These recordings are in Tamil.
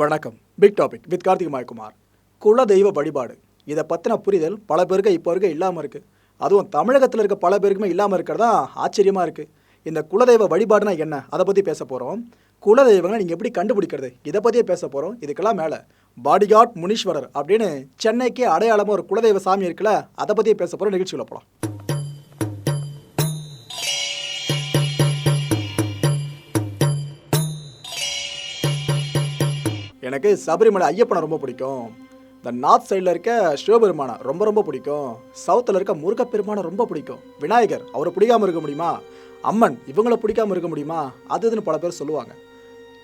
வணக்கம். Big topic with Karthik Mayakumar குல தெய்வ வழிபாடு. இதை பற்றின புரிதல் பல பேருக்கு இப்போ இருக்க இல்லாமல் இருக்குது அதுவும் தமிழகத்தில் இருக்க பல பேருக்குமே இல்லாமல் இருக்கிறது தான் ஆச்சரியமாக இருக்குது இந்த குலதெய்வ வழிபாடுனா என்ன? அதை பற்றி பேச போகிறோம் குலதெய்வங்களை நீங்கள் எப்படி கண்டுபிடிக்கிறது? இதை பற்றியே பேச போகிறோம் இதுக்கெல்லாம் மேலே பாடிகார்ட் முனீஸ்வரர் அப்படின்னு சென்னைக்கு அடையாளமாக ஒரு குலதெய்வ சாமி இருக்குல்ல அதை பற்றியே பேச போகிறோம் நிகழ்ச்சியில் போகலாம் எனக்கு சபரிமலை ஐயப்பனை ரொம்ப பிடிக்கும். இந்த நார்த் சைடில் இருக்க சிவபெருமானை ரொம்ப ரொம்ப பிடிக்கும். சவுத்தில் இருக்க முருகப்பெருமானை ரொம்ப பிடிக்கும். விநாயகர் அவரை பிடிக்காமல் இருக்க முடியுமா? அம்மன் இவங்கள பிடிக்காம இருக்க முடியுமா? அது இதுன்னு பல பேர் சொல்லுவாங்க.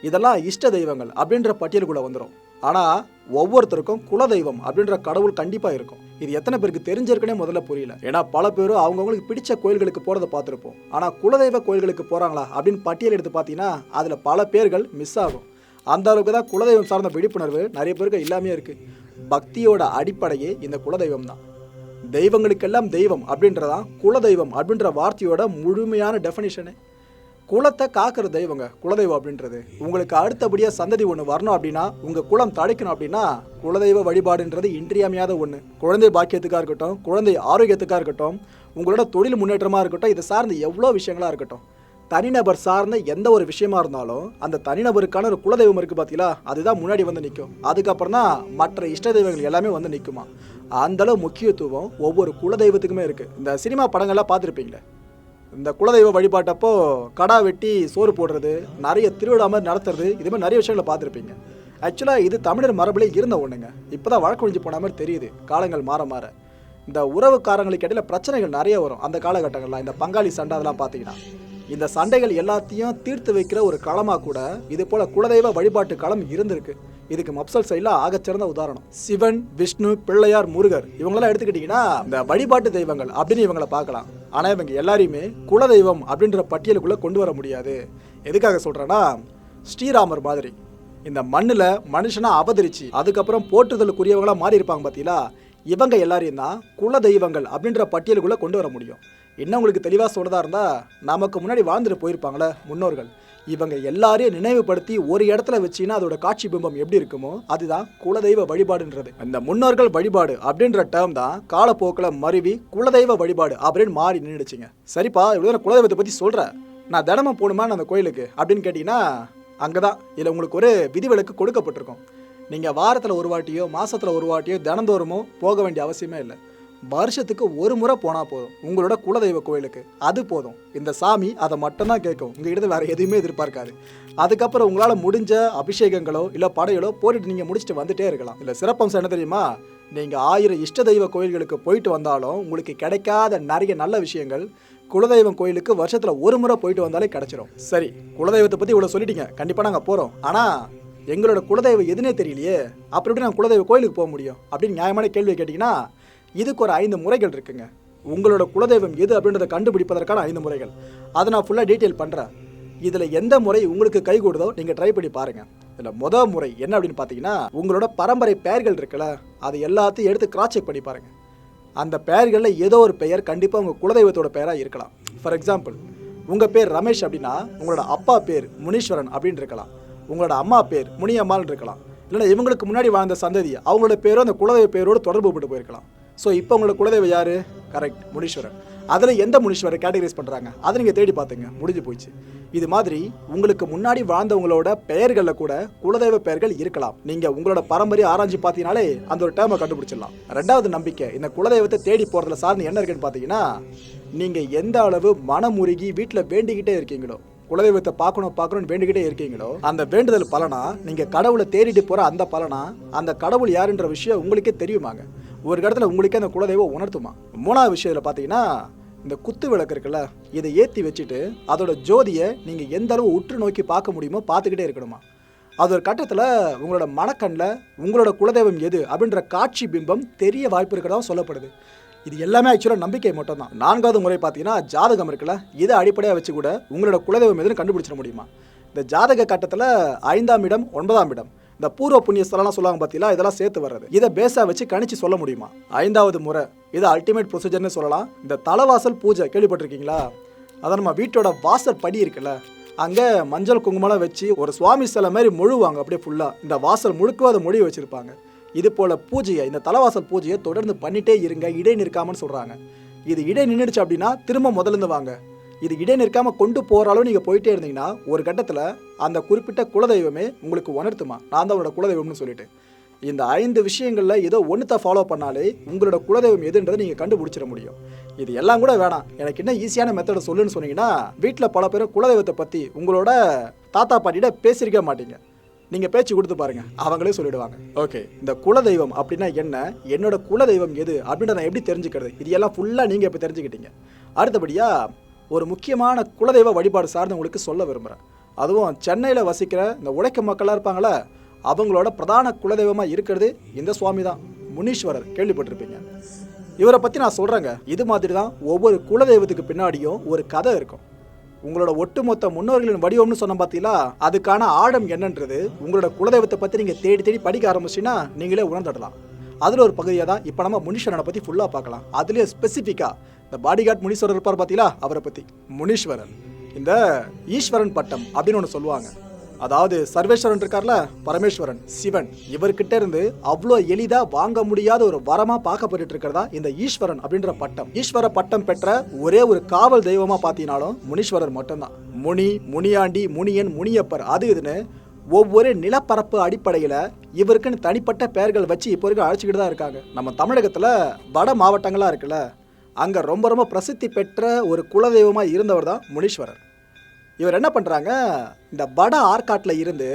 இதெல்லாம் இஷ்ட தெய்வங்கள் அப்படின்ற பட்டியலுக்குள்ளே வந்துடும் ஆனால் ஒவ்வொருத்தருக்கும் குலதெய்வம் அப்படின்ற கடவுள் கண்டிப்பாக இருக்கும். இது எத்தனை பேருக்கு தெரிஞ்சிருக்குனே முதல்ல புரியல. ஏன்னா பல பேரும் அவங்கவுங்களுக்கு பிடிச்ச கோயில்களுக்கு போகிறத பார்த்துருப்போம். ஆனால் குலதெய்வ கோயில்களுக்கு போகிறாங்களா அப்படின்னு பட்டியல் எடுத்து பார்த்தீங்கன்னா அதில் பல பேர்கள் மிஸ் ஆகும். அந்த அளவுக்கு தான் குலதெய்வம் சார்ந்த விழிப்புணர்வு நிறைய பேருக்கு இல்லாமே இருக்குது பக்தியோட அடிப்படையே இந்த குலதெய்வம் தான் தெய்வங்களுக்கெல்லாம் தெய்வம் அப்படின்றதான் குலதெய்வம் அப்படின்ற வார்த்தையோட முழுமையான டெஃபினிஷனு குலத்தை காக்கிற தெய்வங்க குலதெய்வம் அப்படின்றது. உங்களுக்கு அடுத்தபடியாக சந்ததி ஒன்று வரணும் அப்படின்னா உங்கள் குலம் தடைக்கணும் அப்படின்னா குலதெய்வ வழிபாடுன்றது இன்றியமையாத ஒன்று குழந்தை பாக்கியத்துக்காக இருக்கட்டும் குழந்தை ஆரோக்கியத்துக்காக இருக்கட்டும் உங்களோட தொழில் முன்னேற்றமாக இருக்கட்டும் இதை சார்ந்த எவ்வளோ விஷயங்களாக இருக்கட்டும். தனிநபர் சார்ந்த எந்த ஒரு விஷயமா இருந்தாலும் அந்த தனிநபருக்கான ஒரு குலதெய்வம் இருக்கு பார்த்தீங்களா அதுதான் முன்னாடி வந்து நிற்கும் அதுக்கப்புறம் தான் மற்ற இஷ்ட தெய்வங்கள் எல்லாமே வந்து நிற்குமா அந்த அளவு முக்கியத்துவம் ஒவ்வொரு குலதெய்வத்துக்குமே இருக்கு. இந்த சினிமா படங்கள்லாம் பார்த்துருப்பீங்களே? இந்த குலதெய்வ வழிபாட்டப்போ கடா வெட்டி சோறு போடுறது நிறைய திருவிழா மாதிரி நடத்துறது இது மாதிரி நிறைய விஷயங்களை பார்த்துருப்பீங்க. ஆக்சுவலாக இது தமிழர் மரபிலே இருந்த ஒன்றுங்க இப்போ தான் வழக்கொழிஞ்சு போன மாதிரி தெரியுது. காலங்கள் மாற மாற. இந்த உறவுக்காரங்களுக்கு இடையில பிரச்சனைகள் நிறைய வரும். அந்த காலகட்டங்கள்லாம் இந்த பங்காளி சண்டை அதெல்லாம் பார்த்தீங்கன்னா. இந்த சண்டைகள் எல்லாத்தையும் தீர்த்து வைக்கிற ஒரு களமாக கூட இது போல குலதெய்வ வழிபாட்டு களம் இருந்திருக்கு. இதுக்கு மப்சல் சைடில் ஆகச்சிறந்த உதாரணம். சிவன் விஷ்ணு பிள்ளையார் முருகர் இவங்களாம் எடுத்துக்கிட்டிங்கன்னா இந்த வழிபாட்டு தெய்வங்கள் அப்படின்னு இவங்களை பார்க்கலாம். ஆனால் இவங்க எல்லாரையுமே குலதெய்வம் அப்படின்ற பட்டியலுக்குள்ளே கொண்டு வர முடியாது. எதுக்காக சொல்கிறேன்னா ஸ்ரீராமர் மாதிரி. இந்த மண்ணில் மனுஷனா அவதரிச்சு அதுக்கப்புறம் போற்றுதலுக்குரியவங்களாக மாறி இருப்பாங்க பார்த்தீங்களா இவங்க எல்லாரையும் தான் குல தெய்வங்கள் அப்படின்ற பட்டியலுக்குள்ளே கொண்டு வர முடியும். என்ன உங்களுக்கு தெளிவாக சொல்கிறதா இருந்தால் நமக்கு முன்னாடி வாழ்ந்துட்டு போயிருப்பாங்களே முன்னோர்கள். இவங்க எல்லாரையும் நினைவுபடுத்தி ஒரு இடத்துல வச்சீங்கன்னா அதோட காட்சி பிம்பம் எப்படி இருக்குமோ அதுதான் குலதெய்வ வழிபாடுன்றது. அந்த முன்னோர்கள் வழிபாடு அப்படின்ற டேர்ம் தான் காலப்போக்கில் மருவி குலதெய்வ வழிபாடு அப்படின்னு மாறி நின்றுச்சுங்க சரிப்பா இவ்வளோ நான் குலதெய்வத்தை பற்றி சொல்கிறேன் நான் தினமும் போகணுமா அந்த கோயிலுக்கு அப்படின்னு கேட்டிங்கன்னா அங்கே தான் இதில் உங்களுக்கு ஒரு விதிவிலக்கு கொடுக்கப்பட்டிருக்கும். நீங்கள் வாரத்தில் ஒரு வாட்டியோ மாதத்தில் ஒரு வாட்டியோ தினந்தோறுமோ போக வேண்டிய அவசியமே இல்லை. வருஷத்துக்கு ஒரு முறை போனால் போதும். உங்களோட குலதெய்வ கோயிலுக்கு. அது போதும். இந்த சாமி அதை மட்டும்தான் கேட்கும். உங்ககிட்ட வேறு எதுவுமே எதிர்பார்க்காது. அதுக்கப்புறம் உங்களால் முடிஞ்ச அபிஷேகங்களோ இல்லை படையலோ போட்டுட்டு நீங்கள் முடிச்சுட்டு வந்துட்டே இருக்கலாம். இல்லை சிறப்பம்சம் என்ன தெரியுமா? நீங்கள் ஆயிரம் இஷ்ட தெய்வ கோயில்களுக்கு போயிட்டு வந்தாலும் உங்களுக்கு கிடைக்காத நிறைய நல்ல விஷயங்கள் குலதெய்வம் கோயிலுக்கு வருஷத்தில் ஒரு முறை போயிட்டு வந்தாலே கிடச்சிரும். சரி குலதெய்வத்தை பற்றி இவ்வளோ சொல்லிட்டீங்க. கண்டிப்பாக நாங்கள் போகிறோம் ஆனால் எங்களோட குலதெய்வம் எதுனே தெரியலையே. அப்புறம் எப்படி நாங்கள் குலதெய்வ கோயிலுக்கு போக முடியும்? அப்படின்னு நியாயமான கேள்வியை கேட்டிங்கன்னா இதுக்கு ஒரு ஐந்து முறைகள் இருக்குங்க. உங்களோட குலதெய்வம் எது அப்படின்றத கண்டுபிடிப்பதற்கான ஐந்து முறைகள். அதை நான் ஃபுல்லாக டீட்டெயில் பண்ணுறேன் இதில் எந்த முறை உங்களுக்கு கை கூடுதோ நீங்கள் ட்ரை பண்ணி பாருங்கள் இதில் முத முறை என்ன அப்படின்னு பார்த்தீங்கன்னா உங்களோட பரம்பரை பெயர்கள் இருக்குல்ல அது எல்லாத்தையும் எடுத்து கிராஸ் செக் பண்ணி பாருங்கள் அந்த பெயர்களில் ஏதோ ஒரு பெயர் கண்டிப்பாக உங்கள் குலதெய்வத்தோட பெயராக இருக்கலாம். ஃபார் எக்ஸாம்பிள் உங்கள் பேர் ரமேஷ் அப்படின்னா உங்களோட அப்பா பேர் முனீஸ்வரன் அப்படின்னு இருக்கலாம். உங்களோட அம்மா பேர் முனியம்மாள்னு இருக்கலாம். இல்லைன்னா இவங்களுக்கு முன்னாடி வாழ்ந்த சந்ததி அவங்களோட பேரும் அந்த குலதெய்வ பேரோடு தொடர்பு பட்டு போயிருக்கலாம். ஸோ இப்போ உங்களோட குலதெய்வம் யார்? கரெக்ட் முனீஸ்வரன் அதில் எந்த முனீஸ்வரர் கேட்டகரைஸ் பண்ணுறாங்க அதை நீங்கள் தேடி பார்த்துங்க முடிஞ்சு போச்சு. இது மாதிரி உங்களுக்கு முன்னாடி வாழ்ந்தவங்களோட பெயர்களில் கூட குலதெய்வ பெயர்கள் இருக்கலாம். நீங்கள் உங்களோட பரம்பரையை ஆராய்ச்சி பார்த்தீங்கனாலே அந்த ஒரு டேர்மை கண்டுபிடிச்சிடலாம். ரெண்டாவது நம்பிக்கை இந்த குலதெய்வத்தை தேடி போகிறதுல சார்ந்து என்ன இருக்குன்னு பார்த்தீங்கன்னா நீங்கள் எந்த அளவு மனமுருகி வீட்டில் வேண்டிக்கிட்டே இருக்கீங்களோ குலதெய்வத்தை பார்க்கணும் பார்க்கணும்னு வேண்டிக்கிட்டே இருக்கீங்களோ அந்த வேண்டுதல் பலனா நீங்கள் கடவுளை தேடிட்டு போகிற அந்த பலனா அந்த கடவுள் யாருன்ற விஷயம் உங்களுக்கே தெரியுமாங்க. ஒரு இடத்துல உங்களுக்கே அந்த குலதெய்வம் உணர்த்துமா? மூணாவது விஷயத்தில் பார்த்தீங்கன்னா இந்த குத்து விளக்கு இருக்குல்ல இதை ஏற்றி வச்சுட்டு அதோட ஜோதியை நீங்கள் எந்த அளவு உற்று நோக்கி பார்க்க முடியுமோ பார்த்துக்கிட்டே இருக்கணுமா? அது ஒரு கட்டத்தில் உங்களோட மனக்கண்ணில் உங்களோட குலதெய்வம் எது அப்படின்ற காட்சி பிம்பம் தெரிய வாய்ப்பு இருக்கிறதா சொல்லப்படுது. இது எல்லாமே ஆக்சுவலாக நம்பிக்கை மட்டும் தான் நான்காவது முறை பார்த்தீங்கன்னா ஜாதகம் இருக்குல்ல இதை அடிப்படையாக வச்சு கூட உங்களோட குலதெய்வம் எதுன்னு கண்டுபிடிச்சிட முடியுமா? இந்த ஜாதக கட்டத்தில் ஐந்தாம் இடம் ஒன்பதாம் இடம். இந்த பூர்வ புண்ணிய ஸ்தலம்லாம் சொல்லுவாங்க பார்த்தீங்களா இதெல்லாம் சேர்த்து வர்றது. இதை பேஸாக வச்சு கணிச்சு சொல்ல முடியுமா? ஐந்தாவது முறை இது அல்டிமேட் ப்ரொசீஜர்னு சொல்லலாம். இந்த தலைவாசல் பூஜை கேள்விப்பட்டிருக்கீங்களா? அதான் நம்ம வீட்டோட வாசல் படி இருக்குல்ல அங்கே மஞ்சள் குங்குமலாம் வச்சு ஒரு சுவாமி சிலை மாதிரி முழுவாங்க அப்படியே ஃபுல்லாக இந்த வாசல் முழுக்க அதை மொழி வச்சுருப்பாங்க. இது போல் பூஜையை இந்த தலைவாசல் பூஜையை தொடர்ந்து பண்ணிட்டே இருங்க இடை நிற்காமன்னு சொல்கிறாங்க இது இடை நின்றுடுச்சு அப்படின்னா திரும்ப முதல்ல வாங்க. இது இடை நிற்காம கொண்டு போகிற அளவு நீங்கள் போயிட்டே இருந்தீங்கன்னா ஒரு கட்டத்தில் அந்த குறிப்பிட்ட குலதெய்வமே உங்களுக்கு உணர்த்துமா? நான் தான் அவரோட குலதெய்வம்னு சொல்லிட்டு. இந்த ஐந்து விஷயங்களில் ஏதோ ஒன்றுத்தை ஃபாலோ பண்ணாலே உங்களோட குலதெய்வம் எதுன்றதை நீங்கள் கண்டுபிடிச்சிட முடியும். இது எல்லாம் கூட வேணாம். எனக்கு என்ன ஈஸியான மெத்தடை சொல்லுன்னு சொன்னீங்கன்னா வீட்டில் பல பேர் குலதெய்வத்தை பற்றி உங்களோட தாத்தா பாட்டிகிட்ட பேசியிருக்க மாட்டீங்க. நீங்கள் பேச்சு கொடுத்து பாருங்கள் அவங்களே சொல்லிடுவாங்க. ஓகே இந்த குலதெய்வம் அப்படின்னா என்ன? என்னோட குலதெய்வம் எது? அப்படின்றத நான் எப்படி தெரிஞ்சுக்கிறது? இது எல்லாம் ஃபுல்லாக நீங்கள் இப்போ தெரிஞ்சுக்கிட்டீங்க. அடுத்தபடியாக ஒரு முக்கியமான குலதெய்வ வழிபாடு சார்ந்து உங்களுக்கு சொல்ல விரும்புகிறேன் அதுவும் சென்னையில் வசிக்கிற இந்த உழைக்கும் மக்களாக இருப்பாங்களே அவங்களோட பிரதான குலதெய்வமாக இருக்கிறது இந்த சுவாமி தான். முனீஸ்வரர் கேள்விப்பட்டிருப்பீங்க. இவரை பற்றி நான் சொல்கிறேங்க இது மாதிரி தான் ஒவ்வொரு குலதெய்வத்துக்கு பின்னாடியும் ஒரு கதை இருக்கும். உங்களோட ஒட்டுமொத்த முன்னோர்களின் வடிவம்னு சொன்ன பார்த்தீங்களா அதுக்கான ஆழம் என்னன்றது உங்களோட குலதெய்வத்தை பற்றி நீங்கள் தேடி தேடி படிக்க ஆரம்பிச்சின்னா நீங்களே உணர்ந்துடலாம். அதில் ஒரு பகுதியாக தான் இப்போ நம்ம முனீஸ்வரனை பற்றி ஃபுல்லாக பார்க்கலாம். அதுலேயே ஸ்பெசிஃபிக்காக இந்த பாடிகார்ட் முனீஸ்வரர் இருப்பார் பார்த்தீங்களா அவரை பற்றி முனீஸ்வரன். இந்த ஈஸ்வரன் பட்டம் அப்படின்னு ஒன்று சொல்லுவாங்க. அதாவது சர்வேஸ்வரன் இருக்கார்ல பரமேஸ்வரன் சிவன். இவர்கிட்ட இருந்து அவ்வளோ எளிதாக வாங்க முடியாத ஒரு வரமாக பார்க்கப்பட்டு இருக்கிறதா இந்த ஈஸ்வரன் அப்படின்ற பட்டம். ஈஸ்வர பட்டம் பெற்ற ஒரே ஒரு காவல் தெய்வமாக பார்த்தீங்கனாலும் முனீஸ்வரர் மட்டும்தான். முனி முனியாண்டி முனியன் முனியப்பர் அது இதுன்னு ஒவ்வொரு நிலப்பரப்பு அடிப்படையில் இவருக்குன்னு தனிப்பட்ட பெயர்கள் வச்சு இப்போ வரைக்கும் அழைச்சிக்கிட்டு தான் இருக்காங்க. நம்ம தமிழகத்தில் வட மாவட்டங்களாக இருக்குல்ல அங்கே ரொம்ப ரொம்ப பிரசித்தி பெற்ற ஒரு குலதெய்வமாக இருந்தவர் தான் முனீஸ்வரர். இவர் என்ன பண்ணுறாங்க இந்த வட ஆற்காட்டில் இருந்து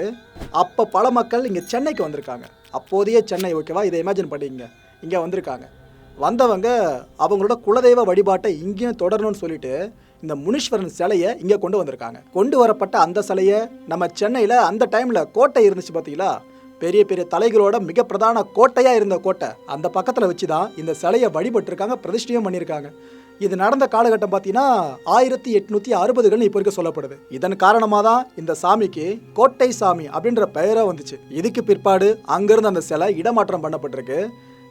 அப்போ பல மக்கள் இங்கே சென்னைக்கு வந்திருக்காங்க. அப்போதைய சென்னை ஓகேவா இதை இமேஜின் பண்ணிங்க இங்கே வந்திருக்காங்க. வந்தவங்க அவங்களோட குலதெய்வ வழிபாட்டை இங்கேயும் தொடரணும்னு சொல்லிட்டு இந்த முனீஸ்வரன் சிலையை இங்கே கொண்டு வந்திருக்காங்க. கொண்டு வரப்பட்ட அந்த சிலையை நம்ம சென்னையில் அந்த டைமில் கோட்டை இருந்துச்சு பார்த்தீங்களா பெரிய பெரிய தலைகளோட மிக பிரதான கோட்டையாக இருந்த கோட்டை. அந்த பக்கத்தில் வச்சு தான் இந்த சிலையை வழிபட்டிருக்காங்க பிரதிஷ்டையும் பண்ணியிருக்காங்க. இது நடந்த காலகட்டம் பார்த்தீங்கன்னா ஆயிரத்தி எட்நூற்றி அறுபதுகள் இப்போ இருக்க சொல்லப்படுது. இதன் காரணமாக தான் இந்த சாமிக்கு கோட்டை சாமி அப்படின்ற பெயராக வந்துச்சு. இதுக்கு பிற்பாடு அங்கேருந்து அந்த சிலை இடமாற்றம் பண்ணப்பட்டிருக்கு.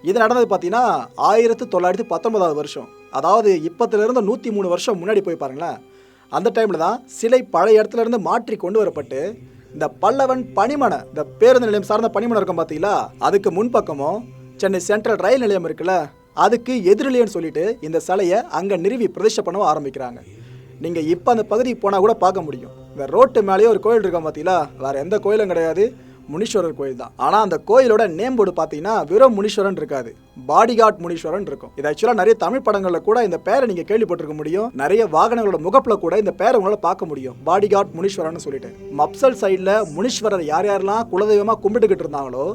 இது நடந்தது பார்த்தீங்கன்னா ஆயிரத்தி தொள்ளாயிரத்தி பத்தொன்பதாவது வருஷம். அதாவது இப்போத்துலேருந்து நூற்றி மூணு வருஷம் முன்னாடி போய் பாருங்களேன். அந்த டைமில் தான் சிலை பழைய இடத்துல இருந்து மாற்றி கொண்டு வரப்பட்டு இந்த பல்லவன் பனிமனை இந்த பேருந்து நிலையம் சார்ந்த பனிமனை இருக்கும் பார்த்தீங்களா அதுக்கு முன்பக்கமும் சென்னை சென்ட்ரல் ரயில் நிலையம் இருக்குல்ல அதுக்கு எதிரிலேன்னு சொல்லிட்டு இந்த சிலையை அங்கே நிறுவி பிரதிஷ்டை பண்ண ஆரம்பிக்கிறாங்க. நீங்கள் இப்போ அந்த பகுதிக்கு போனால் கூட பார்க்க முடியும். இந்த ரோட்டு மேலேயே ஒரு கோயில் இருக்கும் பார்த்தீங்களா வேறு எந்த கோயிலும் கிடையாது. முனீஸ்வரர் கோயில் தான். ஆனால் அந்த கோயிலோட நேம் போர்டு பார்த்தீங்கன்னா வெறும் முனீஸ்வரன் இருக்காது. பாடிகார்ட் முனீஸ்வரன் இருக்கும். இது ஆக்சுவலாக நிறைய தமிழ் படங்களில் கூட இந்த பேரை நீங்கள் கேள்விப்பட்டிருக்க முடியும். நிறைய வாகனங்களோட முகப்பில் கூட இந்த பேரை உங்களால் பார்க்க முடியும். பாடிகார்ட் முனீஸ்வரன் சொல்லிட்டு. மப்சல் சைடில் முனீஸ்வரர் யார் யாரெல்லாம் குலதெய்வமாக கும்பிட்டுக்கிட்டு இருந்தாங்களோ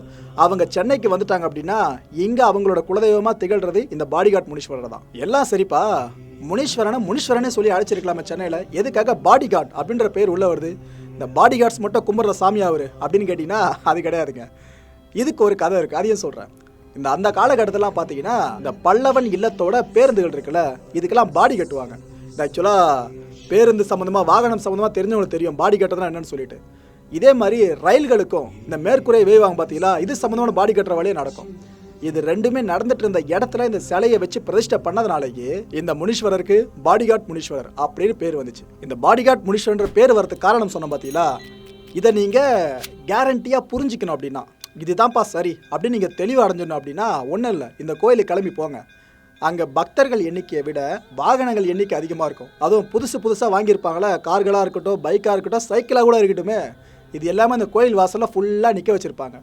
அவங்க சென்னைக்கு வந்துட்டாங்க அப்படின்னா இங்கே அவங்களோட குலதெய்வமாக திகழ்றது இந்த பாடிகார்ட் முனீஸ்வரர் தான். எல்லாம் சரிப்பா. முனீஸ்வரனை முனீஸ்வரனே சொல்லி அழைச்சிருக்கலாமே சென்னையில். எதுக்காக பாடிகார்ட் அப்படின்ற பேர் உள்ள வருது? இந்த பாடி கார்ட்ஸ் மட்டும் கும்பிட்ற சாமி அவர் அப்படின்னு கேட்டிங்கன்னா அது கிடையாதுங்க. இதுக்கு ஒரு கதை இருக்குது அதையும் சொல்கிறேன் இந்த அந்த காலகட்டத்திலாம் பார்த்தீங்கன்னா இந்த பல்லவன் இல்லத்தோட பேருந்துகள் இருக்குல்ல இதுக்கெல்லாம் பாடி கட்டுவாங்க. இந்த ஆக்சுவலாக பேருந்து சம்மந்தமாக வாகனம் சம்மந்தமாக தெரிஞ்சவங்களுக்கு தெரியும் பாடி கட்டுறதுனா என்னன்னு சொல்லிட்டு. இதே மாதிரி ரயில்களுக்கும் இந்த மேற்கூரை வேவாங்க பார்த்தீங்களா இது சம்மந்தமான பாடி கட்டுற வழியே நடக்கும். இது ரெண்டுமே நடந்துட்டு இருந்த இடத்துல இந்த சிலையை வச்சு பிரதிஷ்டை பண்ணதுனாலேயே இந்த முனீஸ்வரருக்கு பாடிகார்ட் முனீஸ்வரர் அப்படின்னு பேர் வந்துச்சு. இந்த பாடிகார்ட் முனீஸ்வரன்ற பேர் வரதுக்கு காரணம் சொன்ன பார்த்தீங்களா இதை நீங்கள் கேரண்டியாக புரிஞ்சுக்கணும் அப்படின்னா இதுதான்ப்பா சரி அப்படின்னு நீங்கள் தெளிவு அடைஞ்சிடணும் அப்படின்னா ஒன்றும் இல்லை. இந்த கோயிலுக்கு கிளம்பி போங்க. அங்கே பக்தர்கள் எண்ணிக்கையை விட வாகனங்கள் எண்ணிக்கை அதிகமாக இருக்கும். அதுவும் புதுசு புதுசாக வாங்கியிருப்பாங்களே. கார்களாக இருக்கட்டும் பைக்காக இருக்கட்டும் சைக்கிளாக கூட இருக்கட்டுமே. இது எல்லாமே இந்த கோயில் வாசலில் ஃபுல்லாக நிற்க வச்சுருப்பாங்க.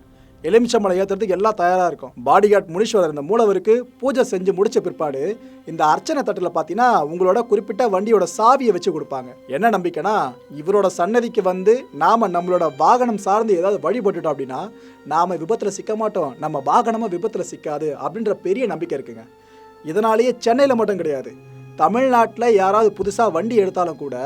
எலுமிச்சம்பழம் ஏற்றுறதுக்கு எல்லாம் தயாராக இருக்கும். பாடிகார்ட் முனீஸ்வரர் இந்த மூலவருக்கு பூஜை செஞ்சு முடிச்ச பிற்பாடு இந்த அர்ச்சனை தட்டில் பார்த்தீங்கன்னா உங்களோட குறிப்பிட்ட வண்டியோட சாவியை வச்சு கொடுப்பாங்க. என்ன நம்பிக்கைனா இவரோட சன்னதிக்கு வந்து நாம் நம்மளோட வாகனம் சார்ந்து ஏதாவது வழிபட்டுட்டோம் அப்படின்னா நாம் விபத்தில் சிக்க மாட்டோம். நம்ம வாகனமும் விபத்தில் சிக்காது அப்படின்ற பெரிய நம்பிக்கை இருக்குங்க. இதனாலேயே சென்னையில் மட்டும் கிடையாது. தமிழ்நாட்டில் யாராவது புதுசாக வண்டி எடுத்தாலும் கூட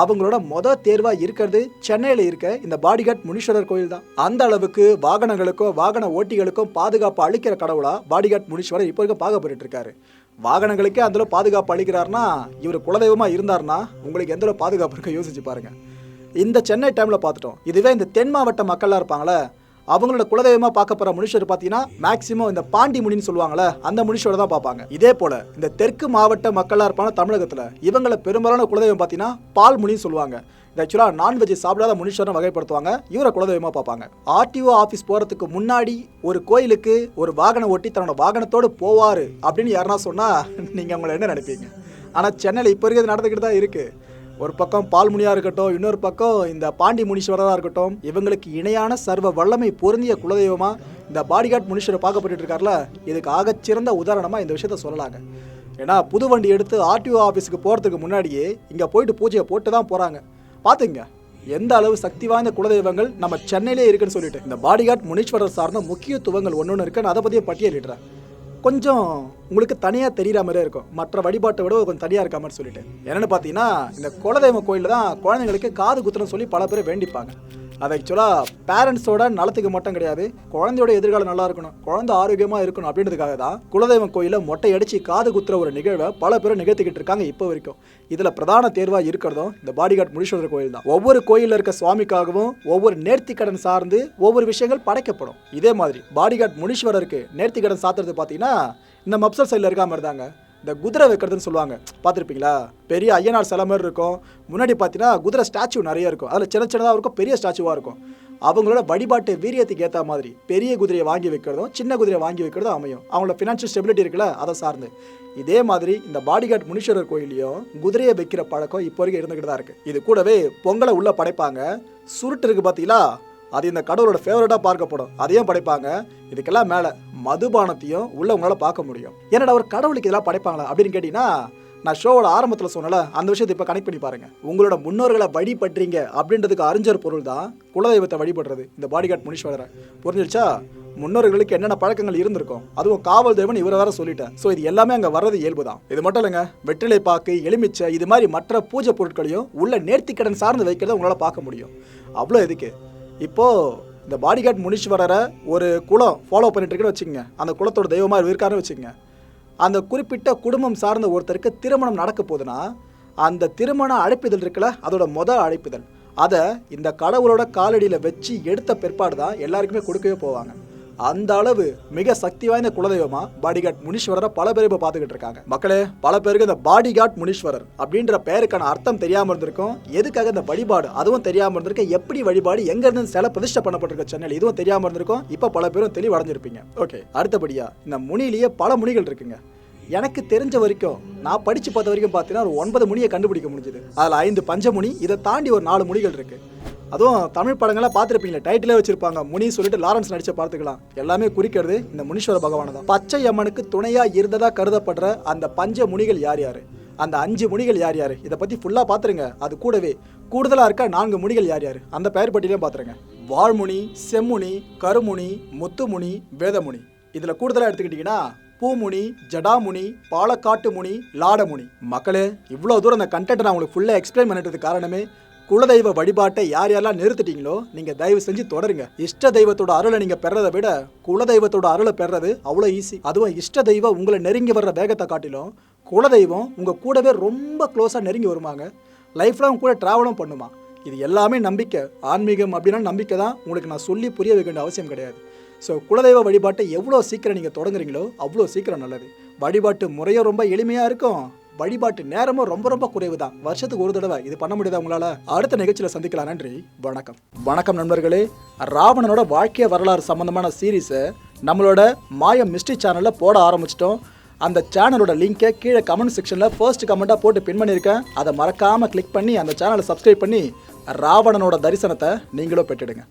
அவங்களோட மொத தேர்வாக இருக்கிறது சென்னையில் இருக்க இந்த பாடிகார்ட் முனீஸ்வரர் கோயில் தான். அந்த அளவுக்கு வாகனங்களுக்கும் வாகன ஓட்டிகளுக்கும் பாதுகாப்பு அளிக்கிற கடவுளாக பாடிகார்ட் முனீஸ்வரர் இப்போ இருக்க பார்க்கப்பட்டு இருக்காரு வாகனங்களுக்கே அந்தளவு பாதுகாப்பு அளிக்கிறாருன்னா இவர் குலதெய்வமாக இருந்தாருன்னா உங்களுக்கு எந்த பாதுகாப்பு இருக்க யோசிச்சு பாருங்க. இந்த சென்னை டைமில் பார்த்துட்டோம். இதுவே இந்த தென் மாவட்ட மக்களாக இருப்பாங்களே அவங்களோட குலதெய்வமாக பார்க்க போற முனிஷர் பார்த்தீங்கன்னா மேக்சிமம் இந்த பாண்டி முனின்னு சொல்லுவாங்கல்ல அந்த முனிஷோட தான் பார்ப்பாங்க. இதே போல இந்த தெற்கு மாவட்ட மக்களா இருப்பான தமிழகத்தில் இவங்கள பெரும்பாலான குலதெய்வம் பார்த்தீங்கன்னா பால் முனின்னு சொல்லுவாங்க. ஆக்சுவலாக நான்வெஜ் சாப்பிடாத முனிஷர்னு வகைப்படுத்துவாங்க இவரை குலதெய்வமாக பார்ப்பாங்க. ஆர்டிஓ ஆஃபீஸ் போகிறதுக்கு முன்னாடி ஒரு கோயிலுக்கு ஒரு வாகனம் ஓட்டி தன்னோட வாகனத்தோடு போவார் அப்படின்னு யாருன்னா சொன்னால் நீங்கள் அவங்கள என்ன நினைப்பீங்க? ஆனால் சென்னையில் இப்போ இருக்கிறது நடந்துக்கிட்டு தான் இருக்குது ஒரு பக்கம் பால்முனியாக இருக்கட்டும் இன்னொரு பக்கம் இந்த பாண்டி முனீஸ்வரராக இருக்கட்டும் இவங்களுக்கு இணையான சர்வ வல்லமை பொருந்திய குலதெய்வமாக இந்த பாடிகார்ட் முனீஸ்வரர் பார்க்கப்பட்டு இருக்கார்ல இதுக்கு ஆகச்சிறந்த உதாரணமாக இந்த விஷயத்த சொல்லலாங்க. ஏன்னா புது வண்டி எடுத்து ஆர்டிஓ ஆஃபீஸுக்கு போகிறதுக்கு முன்னாடியே இங்கே போயிட்டு பூஜையை போட்டு தான் போகிறாங்க பார்த்துங்க எந்த அளவு சக்தி வாய்ந்த குலதெய்வங்கள் நம்ம சென்னையிலே இருக்குன்னு சொல்லிட்டு இந்த பாடிகார்ட் முனீஸ்வரர் சார்ந்த முக்கியத்துவங்கள் ஒன்று ஒன்று இருக்குன்னு அதை பற்றியே பட்டியலிடுறேன். கொஞ்சம் உங்களுக்கு தனியாக தெரிகிற மாதிரியே இருக்கும். மற்ற வழிபாட்டை விட கொஞ்சம் தனியாக இருக்க மாதிரி சொல்லிட்டு. என்னென்னு பார்த்தீங்கன்னா இந்த குலதெய்வ கோயிலில் தான் குழந்தைங்களுக்கு காது குத்துறன்னு சொல்லி பல பேர் வேண்டிப்பாங்க. அது ஆக்சுவலாக பேரண்ட்ஸோட நலத்துக்கு மட்டும் கிடையாது. குழந்தையோட எதிர்காலம் நல்லா இருக்கணும். குழந்தை ஆரோக்கியமாக இருக்கணும் அப்படின்றதுக்காக தான் குலதெய்வம் கோயிலில் மொட்டை அடித்து காது குத்துற ஒரு நிகழ்வை பல பேரும் நிகழ்த்திக்கிட்டு இருக்காங்க இப்போ வரைக்கும். இதில் பிரதான தேர்வாக இருக்கிறதும் இந்த பாடிகார்ட் முனீஸ்வரர் கோயில் தான். ஒவ்வொரு கோயிலில் இருக்க சுவாமிக்காகவும் ஒவ்வொரு நேர்த்திக்கடன் சார்ந்து ஒவ்வொரு விஷயங்கள் படைக்கப்படும். இதே மாதிரி பாடிகார்ட் முனீஸ்வரருக்கு நேர்த்திக்கடன் சாத்துறது பார்த்தீங்கன்னா இந்த மப்சல் சைடில் இருக்க மாதிரி தாங்க இந்த குதிரை வைக்கிறதுன்னு சொல்லுவாங்க. பார்த்துருப்பீங்களா? பெரிய ஐயனார் சில மாதிரி இருக்கும். முன்னாடி பார்த்தீங்கன்னா குதிரை ஸ்டாச்சு நிறைய இருக்கும். அதில் சின்ன சின்னதாக இருக்கும் பெரிய ஸ்டாச்சுவாக இருக்கும். அவங்களோட வழிபாட்டு வீரியத்துக்கு ஏற்ற மாதிரி பெரிய குதிரையை வாங்கி வைக்கிறதும் சின்ன குதிரையை வாங்கி வைக்கிறதும் அமையும். அவங்களோட ஃபினான்ஷியல் ஸ்டெபிலிட்டி இருக்குல்ல அதை சார்ந்து. இதே மாதிரி இந்த பாடிகார்ட் முனீஸ்வரர் கோயிலையும் குதிரையை வைக்கிற பழக்கம் இப்போ வரைக்கும் இருந்துக்கிட்டு தான் இருக்குது இது கூடவே பொங்கலை உள்ளே படைப்பாங்க. சுருட்டு இருக்குது பார்த்தீங்களா? அது இந்த கடவுளோட ஃபேவரட்டாக பார்க்கப்படும். அதையும் படைப்பாங்க. இதுக்கெல்லாம் மேலே மதுபானத்தையும் உள்ள உங்களால் பார்க்க முடியும். என்னடா ஒரு கடவுளுக்கு இதெல்லாம் படைப்பாங்களா? அப்படின்னு கேட்டிங்கன்னா நான் ஷோவோட ஆரம்பத்தில் சொன்னல அந்த விஷயத்தை இப்போ கனெக்ட் பண்ணி பாருங்கள் உங்களோட முன்னோர்களை வழிபடுறீங்க அப்படின்றதுக்கு அறிஞர் பொருள் தான். குலதெய்வத்தை வழிபடுறது. இந்த பாடிகார்ட் முனீஸ்வரரை. புரிஞ்சிருச்சா? முன்னோர்களுக்கு என்னென்ன பழக்கங்கள் இருந்திருக்கும்? அதுவும் காவல் தேவன் இவரை வேற சொல்லிட்டேன் ஸோ இது எல்லாமே அங்கே வர்றது இயல்பு தான். இது மட்டும் இல்லைங்க வெற்றிலை பாக்கு எலுமிச்சை இது மாதிரி மற்ற பூஜை பொருட்களையும் உள்ள நேர்த்திக்கடன் சார்ந்து வைக்கிறத உங்களால் பார்க்க முடியும். அவ்வளோ எதுக்கு? இப்போது இந்த பாடிகார்ட் முனீஸ்வரரை ஒரு குலம் ஃபாலோ பண்ணிட்டு இருக்குன்னு வச்சுக்கோங்க. அந்த குலத்தோட தெய்வமாக இருக்காருன்னு வச்சுக்கோங்க. அந்த குறிப்பிட்ட குடும்பம் சார்ந்த ஒருத்தருக்கு திருமணம் நடக்க போகுதுன்னா அந்த திருமண அழைப்பிதழ் இருக்குல்ல அதோட மொதல் அழைப்பிதழ். அதை இந்த கடவுளோட காலடியில் வச்சு எடுத்த பிற்பாடு தான் எல்லாருக்குமே கொடுக்கவே போவாங்க. அந்த அளவு மிக சக்தி வாய்ந்த குலதெய்வமா? பாடிகார்ட் முனீஸ்வரரை பல பேர் இப்போ பார்த்துக்கிட்டு இருக்காங்க. மக்களே பல பேருக்கு இந்த பாடிகார்ட் முனீஸ்வரர் அப்படின்ற பெயருக்கான அர்த்தம் தெரியாம இருந்திருக்கும். எதுக்காக இந்த வழிபாடு? அதுவும் தெரியாம இருந்திருக்கு எப்படி வழிபாடு? எங்க இருந்து சில பிரதிஷ்டை பண்ணப்பட்டிருக்க சென்னையில்? இதுவும் தெரியாம இருந்திருக்கும். இப்போ பல பேரும் தெளிவடைஞ்சிருப்பீங்க. ஓகே அடுத்தபடியா இந்த முனிலேயே பல முனிகள் இருக்குங்க. எனக்கு தெரிஞ்ச வரைக்கும் நான் படிச்சு பார்த்த வரைக்கும் பார்த்தீங்கன்னா ஒரு ஒன்பது முனியை கண்டுபிடிக்க முடிஞ்சது. அதில் ஐந்து பஞ்சமுனி இதை தாண்டி ஒரு நாலு முனிகள் இருக்குது அதுவும் தமிழ் படங்கள்லாம் பார்த்துருப்பீங்களா டைட்டிலே வச்சிருப்பாங்க. முனி சொல்லிட்டு லாரன்ஸ் நடிச்ச பார்த்துக்கலாம் எல்லாமே குறிக்கிறது இந்த முனீஸ்வர பகவானை தான். பச்சை அம்மனுக்கு துணையாக இருந்ததா கருதப்படுற அந்த பஞ்ச முனிகள் யார் யார்? அந்த அஞ்சு முனிகள் யார் யார்? இதை பற்றி ஃபுல்லாக பார்த்துருங்க. அது கூடவே கூடுதலாக இருக்க நான்கு முனிகள் யார் யார்? அந்த பெயர் பட்டியலையும் பார்த்துருங்க. வாழ்முனி செம்முனி கருமுனி முத்துமுனி வேதமுனி. இதில் கூடுதலாக எடுத்துக்கிட்டிங்கன்னா பூமுனி ஜடாமுனி பாலக்காட்டு முனி லாடமுனி. மக்களே இவ்வளோ தூரம் அந்த கண்டென்ட் நான் உங்களுக்கு ஃபுல்லாக எக்ஸ்பிளைன் பண்ணிட்டு காரணமே குலதெய்வ வழிபாட்டை யார் யாரெல்லாம் நிறுத்திட்டீங்களோ நீங்கள் தயவு செஞ்சு தொடருங்க. இஷ்ட தெய்வத்தோட அருளை நீங்கள் பெறதை விட குலதெய்வத்தோட அருளை பெறது அவ்வளோ ஈஸி அதுவும் இஷ்ட தெய்வம் உங்களை நெருங்கி வர்ற வேகத்தை காட்டிலும் குலதெய்வம் உங்கள் கூடவே ரொம்ப க்ளோஸாக நெருங்கி வருமாங்க. அவங்க கூட ட்ராவலும் பண்ணுமா. இது எல்லாமே நம்பிக்கை. ஆன்மீகம் அப்படின்னா நம்பிக்கை தான் உங்களுக்கு நான் சொல்லி புரிய வைக்க வேண்டிய அவசியம் கிடையாது. ஸோ குலதெய்வ வழிபாட்டை எவ்வளோ சீக்கிரம் நீங்கள் தொடங்குறீங்களோ அவ்வளோ சீக்கிரம் நல்லது. வழிபாட்டு முறையும் ரொம்ப எளிமையாக இருக்கும். வழிபாட்டு நேரமும் ரொம்ப ரொம்ப குறைவு தான் வருஷத்துக்கு ஒரு தடவை இது பண்ண முடியாது உங்களால்? அடுத்த நிகழ்ச்சியில் சந்திக்கலாம். நன்றி. வணக்கம். வணக்கம் நண்பர்களே. ராவணனோட வாழ்க்கை வரலாறு சம்பந்தமான சீரீஸை நம்மளோட மாயம் மிஸ்ட்ரி சேனலில் போட ஆரம்பிச்சிட்டோம். அந்த சேனலோட லிங்கை கீழே கமெண்ட் செக்ஷனில் ஃபர்ஸ்ட் கமெண்ட்டாக போட்டு பின் பண்ணியிருக்கேன் அதை மறக்காமல் கிளிக் பண்ணி அந்த சேனலை சப்ஸ்கிரைப் பண்ணி ராவணனோட தரிசனத்தை நீங்களும் பெற்றுடுங்க.